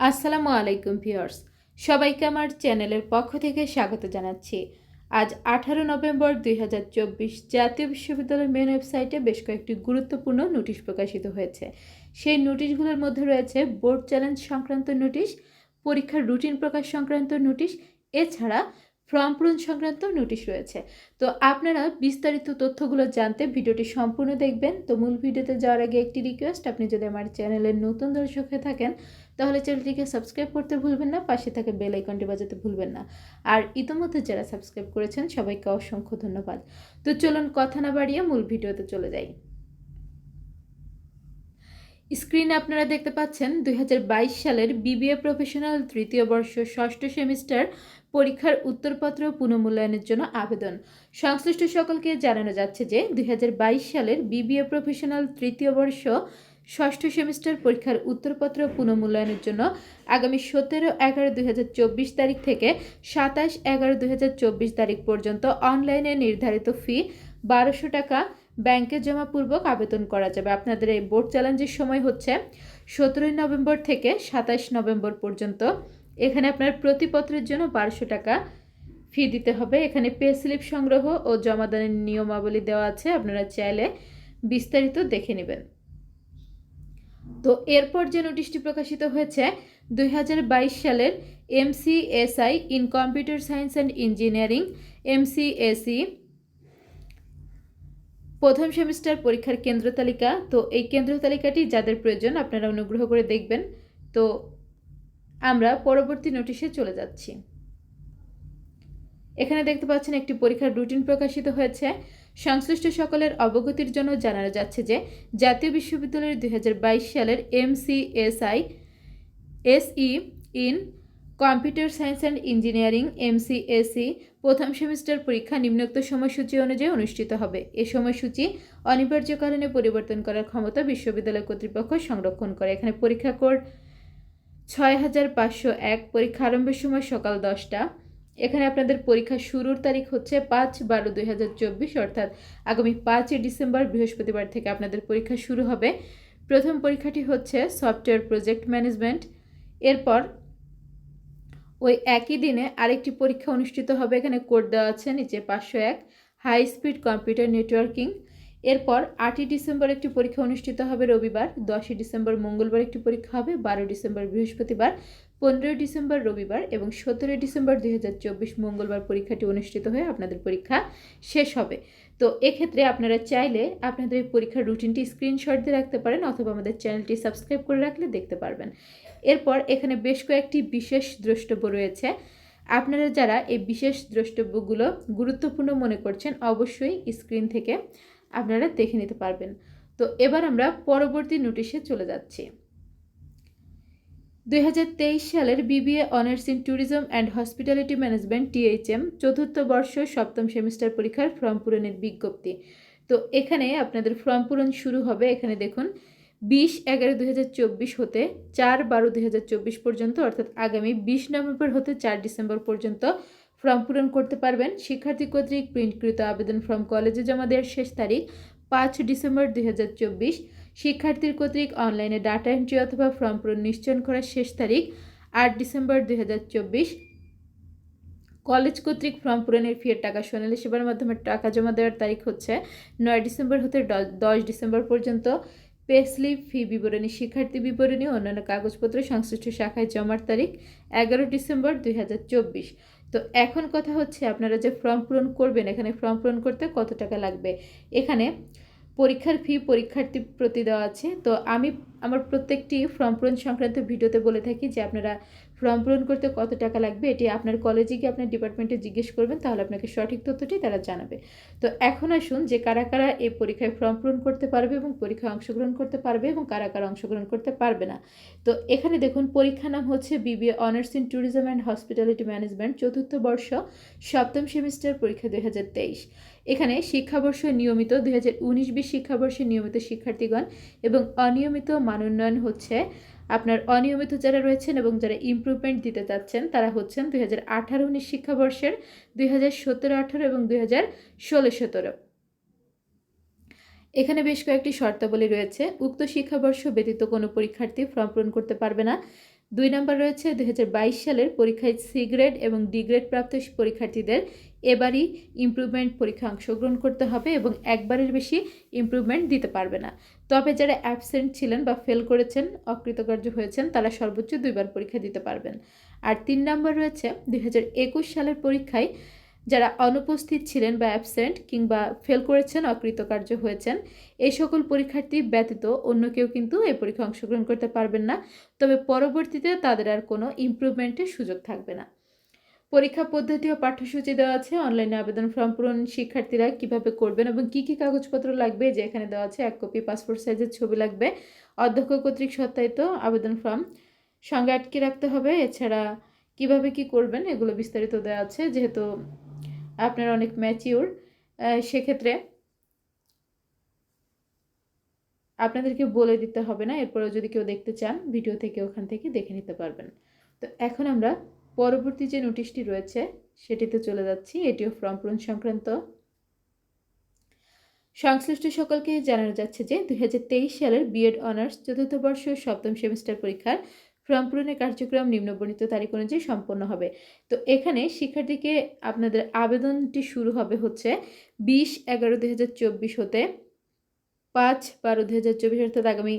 আসসালামু আলাইকুম ভিউয়ার্স। সবাইকে আমার চ্যানেলের পক্ষ থেকে স্বাগত জানাচ্ছি। আজ আঠারো নভেম্বর দুই হাজার চব্বিশ জাতীয় বিশ্ববিদ্যালয়ের মেন ওয়েবসাইটে বেশ কয়েকটি গুরুত্বপূর্ণ নোটিশ প্রকাশিত হয়েছে। সেই নোটিশগুলোর মধ্যে রয়েছে বোর্ড চ্যালেঞ্জ সংক্রান্ত নোটিশ পরীক্ষার রুটিন প্রকাশ সংক্রান্ত নোটিশ এছাড়া ফর্ম পূরণ সংক্রান্ত নোটিশ রয়েছে। তো আপনারা বিস্তারিত তথ্যগুলো জানতে ভিডিওটি সম্পূর্ণ দেখবেন। তো মূল ভিডিওতে যাওয়ার আগে একটি রিকোয়েস্ট আপনি যদি আমার চ্যানেলের নতুন দর্শক হয়ে থাকেন তাহলে চ্যানেলটিকে সাবস্ক্রাইব করতে ভুলবেন না, পাশে থাকা বেল আইকনটি বাজাতে ভুলবেন না। আর ইতিমধ্যে যারা সাবস্ক্রাইব করেছেন, সবাইকে অসংখ্য ধন্যবাদ। তো চলুন কথা না বাড়িয়ে মূল ভিডিওতে চলে যাই। স্ক্রিনে আপনারা দেখতে পাচ্ছেন, দুই হাজার বাইশ সালের বিবিএ প্রফেশনাল তৃতীয় বর্ষ ষষ্ঠ সেমিস্টার পরীক্ষার উত্তরপত্র পুনঃমূল্যায়নের জন্য আবেদন। সংশ্লিষ্ট সকলকে জানানো যাচ্ছে যে, দুই হাজার বাইশ সালের বিবিএ প্রফেশনাল তৃতীয় বর্ষ ষষ্ঠ সেমিস্টার পরীক্ষার উত্তরপত্র পুনঃমূল্যায়নের জন্য আগামী সতেরো এগারো দুই তারিখ থেকে সাতাশ এগারো দুই তারিখ পর্যন্ত অনলাইনে নির্ধারিত ফি বারোশো টাকা ব্যাংকে জমাপূর্বক আবেদন করা যাবে। আপনাদের এই বোর্ড চ্যালেঞ্জের সময় হচ্ছে সতেরোই নভেম্বর থেকে সাতাশ নভেম্বর পর্যন্ত এখানে আপনার প্রতিপত্রের জন্য বারোশো টাকা ফি দিতে হবে। এখানে পে স্লিপ সংগ্রহ ও জমাদানের নিয়মাবলী দেওয়া আছে। আপনারা চাইলে বিস্তারিত দেখে নেবেন। তো এরপর যে নোটিশটি প্রকাশিত হয়েছে, দুই হাজার বাইশ সালের MCSI in computer science and engineering MCSE প্রথম সেমিস্টার পরীক্ষার কেন্দ্র তালিকা। তো এই কেন্দ্র তালিকাটি যাদের প্রয়োজন আপনারা অনুগ্রহ করে দেখবেন। তো আমরা পরবর্তী নোটিশে চলে যাচ্ছি। এখানে দেখতে পাচ্ছেন একটি পরীক্ষার রুটিন প্রকাশিত হয়েছে। সংশ্লিষ্ট সকলের অবগতির জন্য জানানো যাচ্ছে যে, জাতীয় বিশ্ববিদ্যালয়ের দু হাজার বাইশ সালের MCSI SE in computer science and engineering MCSC প্রথম সেমিস্টার পরীক্ষা নিম্নোক্ত সময়সূচি অনুযায়ী অনুষ্ঠিত হবে। এ সময়সূচি অনিবার্য কারণে পরিবর্তন করার ক্ষমতা বিশ্ববিদ্যালয় কর্তৃপক্ষ সংরক্ষণ করে। এখানে পরীক্ষা কোড ছয় হাজার পাঁচশো এক, পরীক্ষা আরম্ভের সময় সকাল দশটা এখানে আপনাদের পরীক্ষা শুরুর তারিখ হচ্ছে পাঁচ বারো দুই হাজার চব্বিশ, অর্থাৎ আগামী পাঁচই ডিসেম্বর বৃহস্পতিবার থেকে আপনাদের পরীক্ষা শুরু হবে। প্রথম পরীক্ষাটি হচ্ছে সফটওয়্যার প্রজেক্ট ম্যানেজমেন্ট। এরপর ওই একই দিনে আরেকটি পরীক্ষা অনুষ্ঠিত হবে, এখানে কোড দেওয়া আছে নিচে পাঁচশো এক, হাই স্পিড কম্পিউটার নেটওয়ার্কিং। এরপর আটই ডিসেম্বর একটি পরীক্ষা অনুষ্ঠিত হবে রবিবার, দশই ডিসেম্বর মঙ্গলবার একটি পরীক্ষা হবে বারো ডিসেম্বর বৃহস্পতিবার। পনেরোই ডিসেম্বর রবিবার এবং সতেরোই ডিসেম্বর দুই হাজার চব্বিশ মঙ্গলবার পরীক্ষাটি অনুষ্ঠিত হয়ে আপনাদের পরীক্ষা শেষ হবে। তো এক্ষেত্রে আপনারা চাইলে আপনাদের এই পরীক্ষার রুটিনটি স্ক্রিনশট দিয়ে রাখতে পারেন অথবা আমাদের চ্যানেলটি সাবস্ক্রাইব করে রাখলে দেখতে পারবেন। এরপর এখানে বেশ কয়েকটি বিশেষ দ্রষ্টব্য রয়েছে। আপনারা যারা এই বিশেষ দ্রষ্টব্যগুলো গুরুত্বপূর্ণ মনে করছেন অবশ্যই স্ক্রিন থেকে আপনারা দেখে নিতে পারবেন। তো এবার আমরা পরবর্তী নোটিশে চলে যাচ্ছি। দুই হাজার তেইশ সালের BBA honours in tourism and hospitality management THM চতুর্থ বর্ষ সপ্তম সেমিস্টার পরীক্ষার ফর্ম পূরণের বিজ্ঞপ্তি। তো এখানে আপনাদের ফর্ম পূরণ শুরু হবে, এখানে দেখুন, বিশ এগারো দুই হতে চার বারো দুই পর্যন্ত, অর্থাৎ আগামী বিশ নভেম্বর হতে চার ডিসেম্বর পর্যন্ত ফর্ম পূরণ করতে পারবেন। শিক্ষার্থী কর্তৃক প্রিন্টকৃত আবেদন ফর্ম কলেজে জমা দেওয়ার শেষ তারিখ পাঁচ ডিসেম্বর দুই হাজার চব্বিশ। শিক্ষার্থীর কর্তৃক অনলাইনে ডাটা এন্ট্রি অথবা ফর্ম পূরণ নিশ্চয়ন করার শেষ তারিখ আট ডিসেম্বর দুই হাজার চব্বিশ। কলেজ কর্তৃক ফর্ম পূরণের ফিয়ের টাকা সোনালী সেবার মাধ্যমে টাকা জমা দেওয়ার তারিখ হচ্ছে নয় ডিসেম্বর হতে দশ ডিসেম্বর পর্যন্ত। পে স্লিপ ফি বিবরণী, শিক্ষার্থী বিবরণী, অন্যান্য কাগজপত্র সংশ্লিষ্ট শাখায় জমার তারিখ এগারো ডিসেম্বর দুই হাজার চব্বিশ। তো এখন কথা হচ্ছে আপনারা যে ফর্ম পূরণ করবেন, এখানে ফর্ম পূরণ করতে কত টাকা লাগবে? এখানে পরীক্ষার ফি পরীক্ষার্থী প্রতি দেওয়া আছে। তো আমি আমার প্রত্যেকটি ফর্ম পূরণ সংক্রান্ত ভিডিওতে বলে থাকি যে আপনারা ফর্ম পূরণ করতে কত টাকা লাগবে, এটি আপনার কলেজে গিয়ে আপনার ডিপার্টমেন্টে জিজ্ঞেস করবেন, তাহলে আপনাকে সঠিক তথ্যটি তারা জানাবে। তো এখন আসুন যে কারা কারা এই পরীক্ষায় ফর্ম পূরণ করতে পারবে এবং পরীক্ষায় অংশগ্রহণ করতে পারবে এবং কারা কারা অংশগ্রহণ করতে পারবে না। তো এখানে দেখুন পরীক্ষা নাম হচ্ছে BBA honours in tourism and hospitality management চতুর্থ বর্ষ, সপ্তম সেমিস্টার পরীক্ষা দুই হাজার তেইশ। এখানে শিক্ষাবর্ষ নিয়মিত, দুই হাজার উনিশ বিশ শিক্ষাবর্ষে নিয়মিত শিক্ষার্থীগণ এবং অনিয়মিত মানোন্নয়ন হচ্ছে। আপনার অনিয়মিত যারা রয়েছেন এবং যারা ইমপ্রুভমেন্ট দিতে চাচ্ছেন, তারা হচ্ছেন দুই হাজার আঠারো উনিশ শিক্ষাবর্ষের, দুই হাজার সতেরো আঠারো এবং দুই হাজার ষোলো সতেরো এখানে বেশ কয়েকটি শর্তাবলী রয়েছে। উক্ত শিক্ষাবর্ষ ব্যতীত কোনো পরীক্ষার্থী ফর্ম পূরণ করতে পারবে না। দুই নম্বর রয়েছে, দুই হাজার বাইশ সালের পরীক্ষায় সি গ্রেড এবং ডি গ্রেড প্রাপ্ত পরীক্ষার্থীদের এবারই ইমপ্রুভমেন্ট পরীক্ষায় অংশগ্রহণ করতে হবে এবং একবারের বেশি ইমপ্রুভমেন্ট দিতে পারবে না। তবে যারা অ্যাবসেন্ট ছিলেন বা ফেল করেছেন, অকৃতকার্য হয়েছেন, তারা সর্বোচ্চ দুইবার পরীক্ষা দিতে পারবেন। আর তিন নম্বর রয়েছে, দুই হাজার একুশ সালের পরীক্ষায় যারা অনুপস্থিত ছিলেন বা অ্যাবসেন্ট কিংবা ফেল করেছেন, অকৃতকার্য হয়েছেন, এই সকল পরীক্ষার্থী ব্যতীত অন্য কেউ কিন্তু এই পরীক্ষায় অংশগ্রহণ করতে পারবেন না। তবে পরবর্তীতে তাদের আর কোনো ইমপ্রুভমেন্টের সুযোগ থাকবে না। পরীক্ষা পদ্ধতি ও পাঠ্যসূচি দেওয়া আছে। অনলাইনে আবেদন ফর্ম পূরণ শিক্ষার্থীরা কীভাবে করবেন এবং কি কি কাগজপত্র লাগবে, যে এখানে দেওয়া আছে এক কপি পাসপোর্ট সাইজের ছবি লাগবে। অধ্যক্ষ কর্তৃক সত্যায়িত আবেদন ফর্ম সঙ্গে আটকে রাখতে হবে। এছাড়া কীভাবে কি করবেন এগুলো বিস্তারিত দেওয়া আছে। যেহেতু আপনার অনেক ম্যাচিওর সেক্ষেত্রে আপনাদেরকে বলে দিতে হবে না। এরপরেও যদি কেউ দেখতে চান ভিডিও থেকে ওখান থেকে দেখে নিতে পারবেন। তো এখন আমরা পরবর্তী যে নোটিশটি রয়েছে, সেটিতে চলে যাচ্ছি। এটিও ফর্ম পূরণ সংক্রান্ত সংশ্লিষ্ট সকলকে জানানো যাচ্ছে যে দু হাজার তেইশ সালের বিএড অনার্স চতুর্থ বর্ষ সপ্তম সেমিস্টার পরীক্ষার ফর্ম পূরণের কার্যক্রম নিম্নবর্ণিত তারিখ অনুযায়ী সম্পন্ন হবে। তো এখানে শিক্ষার্থীকে আপনাদের আবেদনটি শুরু হবে হচ্ছে বিশ এগারো দুই হতে, পাঁচ বারো দুই অর্থাৎ আগামী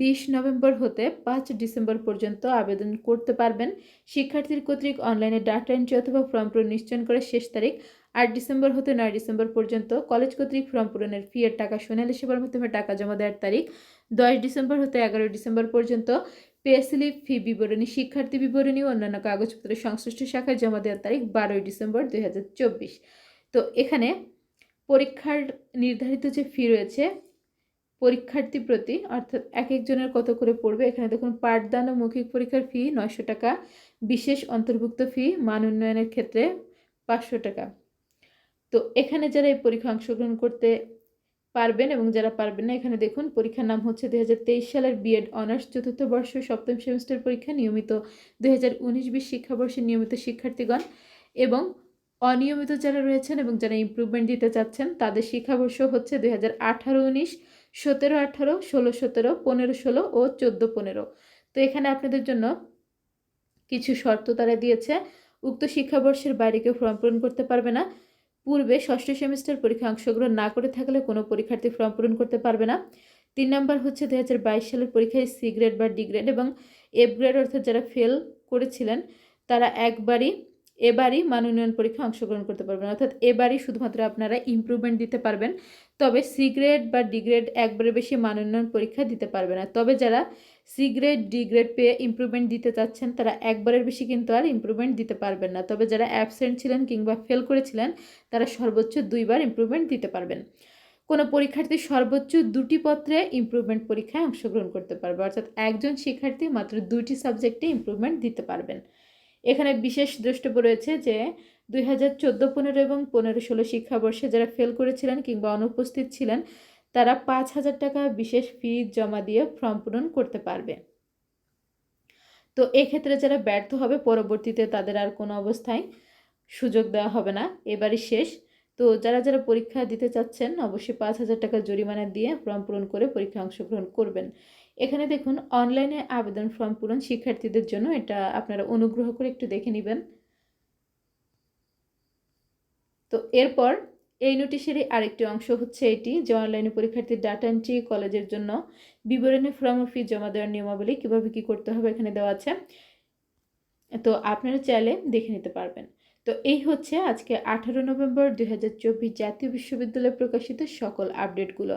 বিশ নভেম্বর হতে পাঁচ ডিসেম্বর পর্যন্ত আবেদন করতে পারবেন। শিক্ষার্থীর কর্তৃক অনলাইনে ডাটা এন্ট্রি অথবা ফর্ম পূরণ নিশ্চয়ন করে শেষ তারিখ আট ডিসেম্বর হতে নয় ডিসেম্বর পর্যন্ত। কলেজ কর্তৃক ফর্ম পূরণের ফি এর টাকা সোনালী সেবার মাধ্যমে টাকা জমা দেওয়ার তারিখ দশ ডিসেম্বর হতে এগারো ডিসেম্বর পর্যন্ত। পে স্লিপ ফি বিবরণী, শিক্ষার্থী বিবরণী ও অন্যান্য কাগজপত্র সংশ্লিষ্ট শাখায় জমা দেওয়ার তারিখ বারোই ডিসেম্বর দুই হাজার চব্বিশ। তো এখানে পরীক্ষার নির্ধারিত যে ফি রয়েছে পরীক্ষার্থী প্রতি, অর্থাৎ এক একজনের কত করে পড়বে? এখানে দেখুন, পাঠদান ও মৌখিক পরীক্ষার ফি নয়শো টাকা, বিশেষ অন্তর্ভুক্ত ফি মান উন্নয়নের ক্ষেত্রে পাঁচশো টাকা। তো এখানে যারা এই পরীক্ষা অংশগ্রহণ করতে পারবেন এবং যারা পারবেন না, এখানে দেখুন, পরীক্ষার নাম হচ্ছে দু হাজার তেইশ সালের বিএড অনার্স চতুর্থ বর্ষ সপ্তম সেমিস্টার পরীক্ষা, নিয়মিত দুই হাজার উনিশ বিশ শিক্ষাবর্ষের নিয়মিত শিক্ষার্থীগণ এবং অনিয়মিত যারা রয়েছেন এবং যারা ইম্প্রুভমেন্ট দিতে চাচ্ছেন, তাদের শিক্ষাবর্ষ হচ্ছে দুই হাজার আঠারো উনিশ সতেরো, আঠারো, ষোলো, সতেরো, পনেরো, ষোলো ও চোদ্দ, পনেরো। তো এখানে আপনাদের জন্য কিছু শর্ত তারা দিয়েছে। উক্ত শিক্ষাবর্ষের বাইরে কেউ ফর্ম পূরণ করতে পারবে না। পূর্বে ষষ্ঠ সেমিস্টার পরীক্ষা অংশগ্রহণ না করে থাকলে কোনো পরীক্ষার্থী ফর্ম পূরণ করতে পারবে না। তিন নম্বর হচ্ছে দু হাজার বাইশ সালের পরীক্ষায় সি গ্রেড বা ডি গ্রেড এবং এফ গ্রেড অর্থাৎ যারা ফেল করেছিলেন, তারা একবারই, এবারই মান উন্নয়ন পরীক্ষা অংশগ্রহণ করতে পারবেন। অর্থাৎ এবারই শুধুমাত্র আপনারা ইমপ্রুভমেন্ট দিতে পারবেন। তবে সি গ্রেড বা ডি গ্রেড একবারে বেশি মান উন্নয়ন পরীক্ষা দিতে পারবে না। তবে যারা সি গ্রেড ডি গ্রেড পেয়ে ইমপ্রুভমেন্ট দিতে চাচ্ছেন, তারা একবারের বেশি কিন্তু আর ইমপ্রুভমেন্ট দিতে পারবেন না। তবে যারা অ্যাবসেন্ট ছিলেন কিংবা ফেল করেছিলেন, তারা সর্বোচ্চ দুইবার ইমপ্রুভমেন্ট দিতে পারবেন। কোনো পরীক্ষার্থী সর্বোচ্চ দুটি পত্রে ইমপ্রুভমেন্ট পরীক্ষায় অংশগ্রহণ করতে পারবে। অর্থাৎ একজন শিক্ষার্থী মাত্র দুইটি সাবজেক্টে ইমপ্রুভমেন্ট দিতে পারবেন। এখানে বিশেষ দ্রষ্টব্য রয়েছে যে দুই হাজার চোদ্দ, পনেরো এবং পনেরো ষোলো শিক্ষাবর্ষে যারা ফেল করেছিলেন কিংবা অনুপস্থিত ছিলেন, তারা পাঁচ হাজার টাকা বিশেষ ফি জমা দিয়ে ফর্ম পূরণ করতে পারবে। তো এক্ষেত্রে যারা ব্যর্থ হবে, পরবর্তীতে তাদের আর কোনো অবস্থায় সুযোগ দেওয়া হবে না। এবারই শেষ। তো যারা যারা পরীক্ষা দিতে চাচ্ছেন, অবশ্যই পাঁচ হাজার টাকা জরিমানা দিয়ে ফর্ম পূরণ করে পরীক্ষা অংশগ্রহণ করবেন। এখানে দেখুন অনলাইনে আবেদন ফর্ম পূরণ শিক্ষার্থীদের জন্য এটা আপনারা অনুগ্রহ করে একটু দেখে নেবেন। তো এরপর এই নোটিশেরই আরেকটি অংশ হচ্ছে এটি যে অনলাইনে পরীক্ষার্থীর ডাটা এন্ট্রি কলেজের জন্য বিবরণী ফর্ম ফি জমা দেওয়ার নিয়মাবলী কীভাবে কী করতে হবে এখানে দেওয়া আছে। তো আপনারা চাইলে দেখে নিতে পারবেন। তো এই হচ্ছে আজকে আঠারো নভেম্বর দুই হাজার চব্বিশ জাতীয় বিশ্ববিদ্যালয়ে প্রকাশিত সকল আপডেটগুলো